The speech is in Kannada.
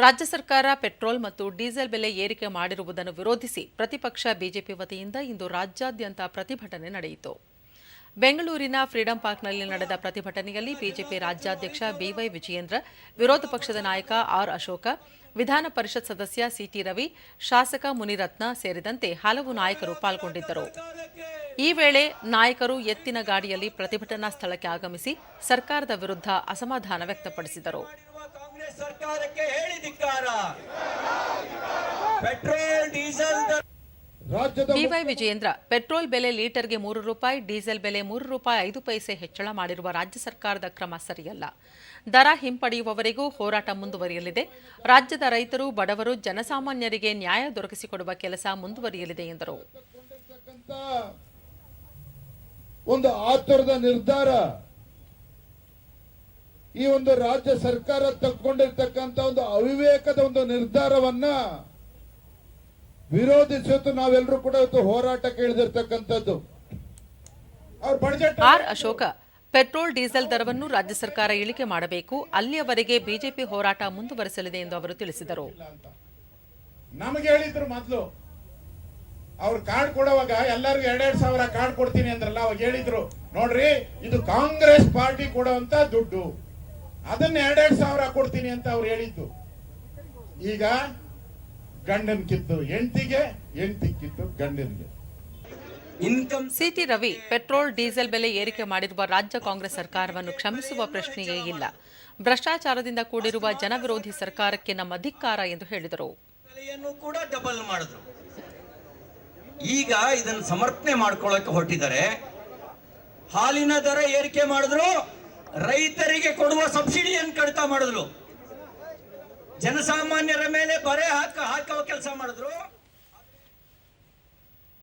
ರಾಜ್ಯ ಸರ್ಕಾರ ಪೆಟ್ರೋಲ್ ಮತ್ತು ಡೀಸೆಲ್ ಬೆಲೆ ಏರಿಕೆ ಮಾಡಿರುವುದನ್ನು ವಿರೋಧಿಸಿ ಪ್ರತಿಪಕ್ಷ ಬಿಜೆಪಿ ವತಿಯಿಂದ ಇಂದು ರಾಜ್ಯಾದ್ಯಂತ ಪ್ರತಿಭಟನೆ ನಡೆಯಿತು. ಬೆಂಗಳೂರಿನ ಫ್ರೀಡಂ ಪಾರ್ಕ್ನಲ್ಲಿ ನಡೆದ ಪ್ರತಿಭಟನೆಯಲ್ಲಿ ಬಿಜೆಪಿ ರಾಜ್ಯಾಧ್ಯಕ್ಷ ಬಿವೈ ವಿಜಯೇಂದ್ರ, ವಿರೋಧ ಪಕ್ಷದ ನಾಯಕ ಆರ್ ಅಶೋಕ, ವಿಧಾನ ಪರಿಷತ್ ಸದಸ್ಯ ಸಿಟಿ ರವಿ, ಶಾಸಕ ಮುನಿರತ್ನ ಸೇರಿದಂತೆ ಹಲವು ನಾಯಕರು ಪಾಲ್ಗೊಂಡಿದ್ದರು. ಈ ವೇಳೆ ನಾಯಕರು ಎತ್ತಿನ ಗಾಡಿಯಲ್ಲಿ ಪ್ರತಿಭಟನಾ ಸ್ಥಳಕ್ಕೆ ಆಗಮಿಸಿ ಸರ್ಕಾರದ ವಿರುದ್ಧ ಅಸಮಾಧಾನ ವ್ಯಕ್ತಪಡಿಸಿದರು. ಸರ್ಕಾರಕ್ಕೆ ಹೇಳಿ ಧಿಕ್ಕಾರ petrol diesel DY Vijayendra petrol ಬೆಲೆ ಲೀಟರ್ಗೆ ಮೂರು ರೂಪಾಯಿ ಡೀಸೆಲ್ ಬೆಲೆ ಮೂರು ರೂಪಾಯಿ ಐದು ಪೈಸೆ ಹೆಚ್ಚಳ ಮಾಡಿರುವ ರಾಜ್ಯ ಸರ್ಕಾರದ ಕ್ರಮ ಸರಿಯಲ್ಲ. ದರ ಹಿಂಪಡೆಯುವವರೆಗೂ ಹೋರಾಟ ಮುಂದುವರಿಯಲಿದೆ. ರಾಜ್ಯದ ರೈತರು ಬಡವರು ಜನಸಾಮಾನ್ಯರಿಗೆ ನ್ಯಾಯ ದೊರಕಿಸಿಕೊಡುವ ಕೆಲಸ ಮುಂದುವರಿಯಲಿದೆ ಎಂದರು. ಒಂದು ಆತುರದ ನಿರ್ಧಾರ ಈ ಒಂದು ರಾಜ್ಯ ಸರ್ಕಾರ ತಕ್ಕೊಂಡಿರ್ತಕ್ಕಂತ ಒಂದು ಅವಿವೇಕದ ಒಂದು ನಿರ್ಧಾರವನ್ನ ವಿರೋಧಿಸುತ್ತು ನಾವೆಲ್ಲರೂ ಕೂಡ ಇವತ್ತು ಹೋರಾಟಕ್ಕೆ ಇಳಿದಿರ್ತಕ್ಕಂಥದ್ದು ಅವ್ರ budget R Ashoka petrol diesel ದರವನ್ನು ರಾಜ್ಯ ಸರ್ಕಾರ ಇಳಿಕೆ ಮಾಡಬೇಕು. ಅಲ್ಲಿಯವರೆಗೆ ಬಿಜೆಪಿ ಹೋರಾಟ ಮುಂದುವರೆಸಲಿದೆ ಎಂದು ಅವರು ತಿಳಿಸಿದರು. ನಮಗೆ ಹೇಳಿದ್ರು ಮೊದಲು. ಅವ್ರು ಕಾರ್ಡ್ ಕೊಡುವಾಗ ಎಲ್ಲರಿಗೂ ಎರಡೆರಡು ಸಾವಿರ ಕಾರ್ಡ್ ಕೊಡ್ತೀನಿ ಅಂದ್ರಲ್ಲ ಅವಾಗ ಹೇಳಿದ್ರು. ನೋಡ್ರಿ ಇದು ಕಾಂಗ್ರೆಸ್ ಪಾರ್ಟಿ ಕೊಡುವಂತ ದುಡ್ಡು. ಅದನ್ನ ಎರಡೆರಡು ಸಾವಿರ ಕೊಡ್ತೀನಿ ಅಂತ ಅವ್ರು ಹೇಳಿದ್ದು. ಈಗ ಗಂಡನ್ ಕಿತ್ತು ಹೆಂಡತಿಗೆ ಹೆಂಡತಿ ಕಿತ್ತು ಗಂಡನ್ಗೆ. Income CT Ravi petrol diesel ಬೆಲೆ ಏರಿಕೆ ಮಾಡಿರುವ ರಾಜ್ಯ ಕಾಂಗ್ರೆಸ್ ಸರ್ಕಾರವನ್ನು ಕ್ಷಮಿಸುವ ಪ್ರಶ್ನೆಯೇ ಇಲ್ಲ. ಭ್ರಷ್ಟಾಚಾರದಿಂದ ಕೂಡಿರುವ ಜನವಿರೋಧಿ ಸರ್ಕಾರಕ್ಕೆ ನಮ್ಮ ಅಧಿಕಾರ ಎಂದು ಹೇಳಿದರು. ಕೂಡ ಡಬಲ್ ಮಾಡಿದ್ರು. ಈಗ ಇದನ್ನು ಸಮರ್ಥನೆ ಮಾಡ್ಕೊಳ್ಳಕ್ಕೆ ಹೊರಟಿದ್ದಾರೆ. ಹಾಲಿನ ದರ ಏರಿಕೆ ಮಾಡಿದ್ರು. ರೈತರಿಗೆ ಕೊಡುವ ಸಬ್ಸಿಡಿಯನ್ನು ಕಡಿತ ಮಾಡಿದ್ರು. ಜನಸಾಮಾನ್ಯರ ಮೇಲೆ ಬರೆ ಹಾಕ ಹಾಕುವ ಕೆಲಸ ಮಾಡಿದ್ರು.